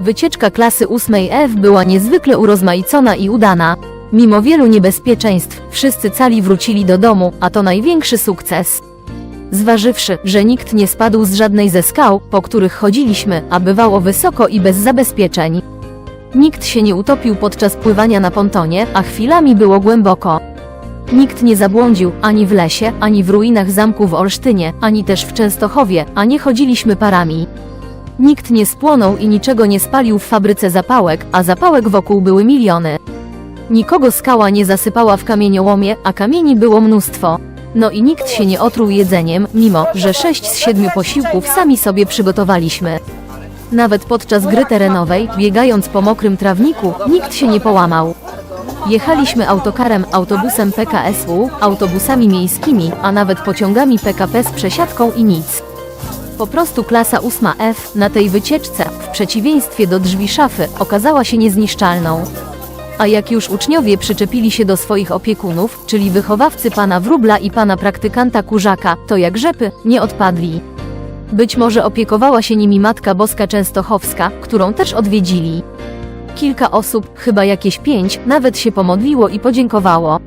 Wycieczka klasy 8F była niezwykle urozmaicona i udana. Mimo wielu niebezpieczeństw, wszyscy cali wrócili do domu, a to największy sukces. Zważywszy, że nikt nie spadł z żadnej ze skał, po których chodziliśmy, a bywało wysoko i bez zabezpieczeń. Nikt się nie utopił podczas pływania na pontonie, a chwilami było głęboko. Nikt nie zabłądził ani w lesie, ani w ruinach zamku w Olsztynie, ani też w Częstochowie, a nie chodziliśmy parami. Nikt nie spłonął i niczego nie spalił w fabryce zapałek, a zapałek wokół były miliony. Nikogo skała nie zasypała w kamieniołomie, a kamieni było mnóstwo. No i nikt się nie otruł jedzeniem, mimo że sześć z siedmiu posiłków sami sobie przygotowaliśmy. Nawet podczas gry terenowej, biegając po mokrym trawniku, nikt się nie połamał. Jechaliśmy autokarem, autobusem PKSU, autobusami miejskimi, a nawet pociągami PKP z przesiadką i nic. Po prostu klasa 8F na tej wycieczce, w przeciwieństwie do drzwi szafy, okazała się niezniszczalną. A jak już uczniowie przyczepili się do swoich opiekunów, czyli wychowawcy pana Wróbla i pana praktykanta Kurzaka, to jak rzepy, nie odpadli. Być może opiekowała się nimi Matka Boska Częstochowska, którą też odwiedzili. Kilka osób, chyba jakieś pięć, nawet się pomodliło i podziękowało.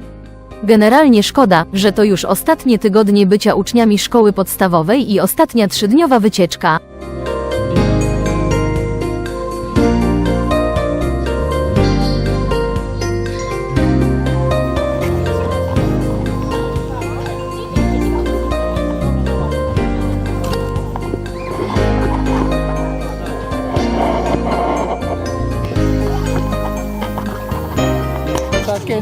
Generalnie szkoda, że to już ostatnie tygodnie bycia uczniami szkoły podstawowej i ostatnia trzydniowa wycieczka. Takie